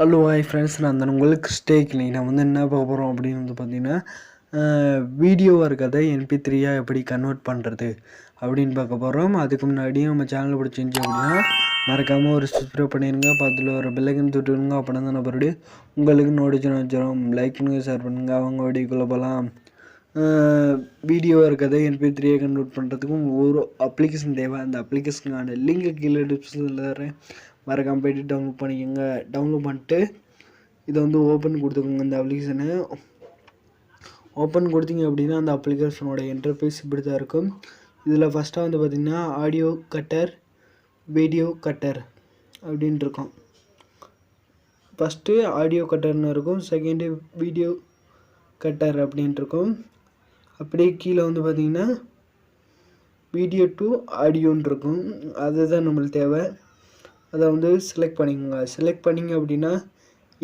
Hello hi friends நான் தான் உங்களுக்கு ஸ்டேக் நான் வந்து என்ன பார்க்க போகிறோம் அப்படின்னு வந்து பார்த்தீங்கன்னா வீடியோவாக இருக்கிறத என்பி த்ரீயாக எப்படி கன்வெர்ட் பண்ணுறது அப்படின்னு பார்க்க போகிறோம் அதுக்கு முன்னாடி நம்ம சேனல் பிடிச்சிருந்துச்சி அப்படின்னா மறக்காமல் ஒரு சப்ஸ்கிரைப் பண்ணிடுங்க. பக்கத்தில் ஒரு பெல்லைக்கன் தொட்டுடுங்க அப்படின்னா தான் மறுபடியும் உங்களுக்கு நோட்டிஃபிகேஷன் வச்சிடும் லைக் பண்ணுங்கள் ஷேர் பண்ணுங்கள் அவங்க வீடியோக்குள்ளே போகலாம் வீடியோவாக இருக்கிறத என்பி த்ரீயை கன்வெர்ட் பண்ணுறதுக்கும் ஒரு அப்ளிகேஷன் தேவை. அந்த அப்ளிகேஷனுக்கான லிங்க் கீழே டிஸ்கிரிப்ஷனில் தரேன். மறக்காமல் போய்ட்டு டவுன்லோட் பண்ணிக்கோங்க. டவுன்லோட் பண்ணிட்டு இதை வந்து ஓப்பன் கொடுத்துக்கோங்க இந்த அப்ளிகேஷனை ஓப்பன் கொடுத்தீங்க அப்படின்னா அந்த அப்ளிகேஷனோட இன்டர்ஃபேஸ் இப்படி தான் இருக்கும். இதில் ஃபஸ்ட்டாக வந்து பார்த்திங்கன்னா ஆடியோ கட்டர் வீடியோ கட்டர் அப்படின்ட்டு இருக்கும். ஃபஸ்ட்டு ஆடியோ கட்டர்னு இருக்கும். செகண்டு வீடியோ கட்டர் அப்படின்ட்டு இருக்கும். அப்படியே கீழே வந்து பார்த்திங்கன்னா வீடியோ டு ஆடியோன்னு இருக்கும். அதுதான் நம்மளுக்கு தேவை. அதை வந்து செலக்ட் பண்ணிக்கோங்க. செலக்ட் பண்ணிங்க அப்படின்னா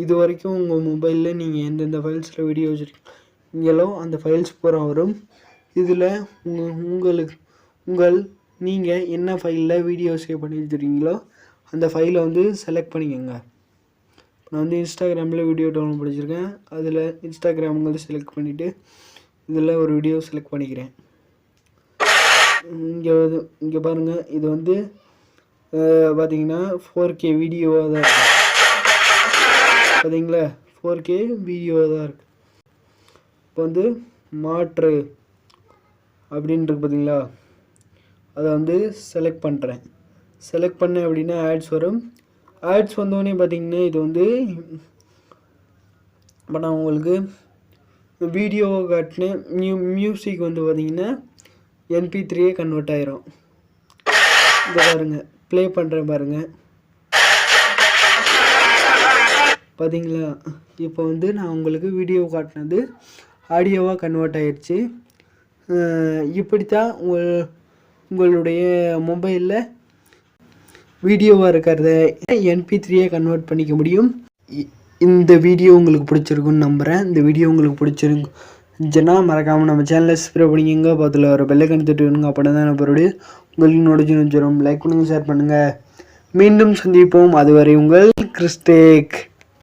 இது வரைக்கும் உங்கள் மொபைலில் நீங்கள் எந்தெந்த ஃபைல்ஸில் வீடியோ வச்சுருக்கீங்களோ அந்த ஃபைல்ஸ் பூரா வரும். இதில் உங்கள் உங்களுக்கு உங்கள் நீங்கள் என்ன ஃபைலில் வீடியோ சேவ் பண்ணி வச்சுருக்கீங்களோ அந்த ஃபைலை வந்து செலக்ட் பண்ணிக்கோங்க. நான் வந்து இன்ஸ்டாகிராமில் வீடியோ டவுன்லோட் படிச்சிருக்கேன் அதில் இன்ஸ்டாகிராம் வந்து செலக்ட் பண்ணிவிட்டு இதில் ஒரு வீடியோ செலக்ட் பண்ணிக்கிறேன். இங்கே இங்கே பாருங்கள் இது வந்து பார்த்தீங்கன்னா ஃபோர் கே வீடியோவாக தான் இருக்குது பார்த்தீங்களா ஃபோர் கே வீடியோவாக தான் இருக்குது இப்போ வந்து மாற்று அப்படின்ட்டு பார்த்தீங்களா அதை வந்து செலக்ட் பண்ணுறேன் செலக்ட் பண்ணேன் அப்படின்னா ஆட்ஸ் வரும். ஆட்ஸ் வந்தோடனே பார்த்தீங்கன்னா இது வந்து இப்போ நான் உங்களுக்கு வீடியோ காட்டினேன். மியூ மியூசிக் வந்து பார்த்தீங்கன்னா என்பி த்ரீயே கன்வெர்ட் ஆயிரும். இதை பாருங்கள் ப்ளே பண்ணுறேன் பாருங்கள் பார்த்தீங்களா இப்போ வந்து நான் உங்களுக்கு வீடியோ காட்டினது ஆடியோவாக கன்வெர்ட் ஆயிடுச்சு இப்படித்தான் உங்கள் உங்களுடைய மொபைலில் வீடியோவாக இருக்கிறத என்பி த்ரீயே கன்வெர்ட் பண்ணிக்க முடியும். இந்த வீடியோ உங்களுக்கு பிடிச்சிருக்குன்னு நம்புகிறேன் இந்த வீடியோ உங்களுக்கு பிடிச்சிருக்கு பிடிச்சிருந்துச்சுன்னா மறக்காமல் நம்ம சேனலை சப்ஸ்கிரைப் பண்ணிக்கோங்க. பக்கத்தில் ஒரு பெல்லைக்கன் தட்டு வேணுங்க அப்போ தான் மறுபடியும் உங்களுக்கு நோட்டிஃபிகேஷன் வச்சிடும் லைக் பண்ணுங்கள் ஷேர் பண்ணுங்கள் மீண்டும் சந்திப்போம். அதுவரை உங்கள் கிறிஸ்டேக்.